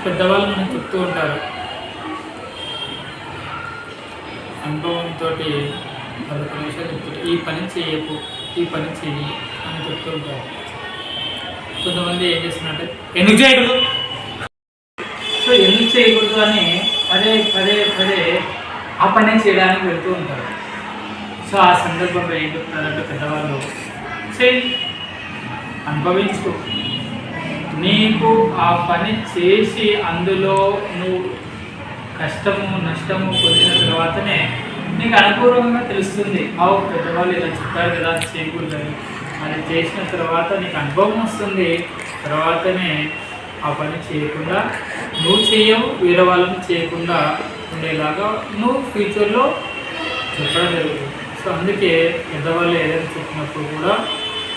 పెద్దవాళ్ళు మనం చెప్తూ ఉంటారు. అనుభవంతో పదకొండు నిమిషాలు చెప్తారు ఈ పని చేయకు ఈ పని చెయ్యి అని చెప్తూ ఉంటారు. కొంతమంది ఏం చేస్తున్నారంటే ఎందుకు చేయకూడదు? సో ఎందుకు చేయకూడదు? అని పదే పదే పదే ఆ పని చేయడానికి వెళ్తూ ఉంటారు. సో ఆ సందర్భంలో ఏం చెప్తారంటే పెద్దవాళ్ళు చేయి అనుభవించుకో నీకు ఆ పని చేసి అందులో నువ్వు కష్టము నష్టము పొందిన తర్వాతనే నీకు అనుకూలంగా తెలుస్తుంది. అవు పెద్దవాళ్ళు ఇలా చెప్పారు కదా చేయకూడదని. అది చేసిన తర్వాత నీకు అనుభవం వస్తుంది. తర్వాతనే ఆ పని చేయకుండా నువ్వు చేయవు వేరే వాళ్ళని చేయకుండా ఉండేలాగా నువ్వు ఫ్యూచర్లో చెప్పడం జరుగుతుంది. సో అందుకే పెద్దవాళ్ళు ఏదైనా చెప్పినప్పుడు కూడా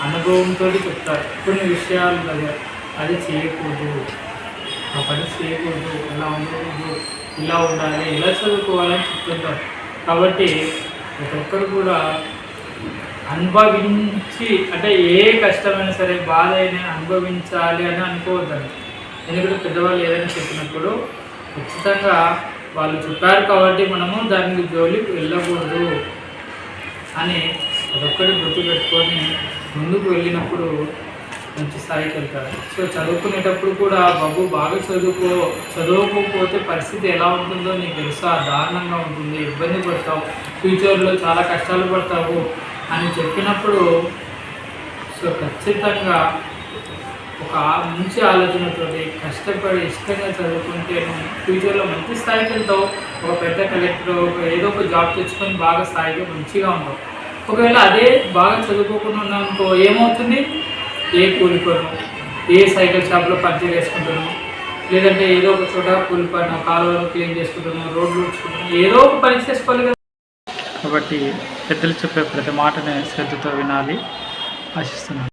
అనుభవంతో చెప్తారు. కొన్ని విషయాలు దగ్గర అది చేయకూడదు. ఆ పని చేయకూడదు. ఇలా ఉండకూడదు. ఇలా ఉండాలి. ఇలా చదువుకోవాలని చెప్తుంటారు. కాబట్టి ప్రతి ఒక్కరు కూడా అనుభవించి అంటే ఏ కష్టమైనా సరే బాధ అయినా అనుభవించాలి అని అనుకోవద్దండి. ఎందుకంటే పెద్దవాళ్ళు ఏదైనా చెప్పినప్పుడు ఖచ్చితంగా వాళ్ళు చెప్పారు కాబట్టి మనము దానికి జోలికి వెళ్ళకూడదు అని అదొక్కటి గుర్తు పెట్టుకొని ముందుకు వెళ్ళినప్పుడు మంచి స్థాయికి వెళ్తారు సో చదువుకునేటప్పుడు కూడా బాబు బాగా చదువుకో చదువుకోకపోతే పరిస్థితి ఎలా ఉంటుందో నీకు తెలుసా? దారుణంగా ఉంటుంది ఇబ్బంది పడతావు ఫ్యూచర్లో చాలా కష్టాలు పడతావు అని చెప్పినప్పుడు సో ఖచ్చితంగా ఒక మంచి ఆలోచనతోటి కష్టపడి ఇష్టంగా చదువుకుంటే ఫ్యూచర్లో మంచి స్థాయికి వెళ్తావు. ఒక పెద్ద కలెక్టర్ ఒక ఏదో ఒక జాబ్ తెచ్చుకొని బాగా స్థాయిగా మంచిగా ఉంటావు ఒకవేళ అదే బాగా చదువుకోకుండా ఉన్నావు అనుకో ఏమవుతుంది? ఏ కూలి పను ఏ సైకిల్ షాప్లో పర్చేజ్ చేసుకుంటున్నావు లేదంటే ఏదో ఒక చోట కూలి పను కాలువలు క్లీన్ చేసుకుంటున్నావు రోడ్లు ఊడ్చుకుంటున్నావు ఏదో ఒక పని చేసుకోవాలి కదా. కాబట్టి పెద్దలు చెప్పే ప్రతి మాటని శ్రద్ధతో వినాలి ఆశిస్తున్నాను.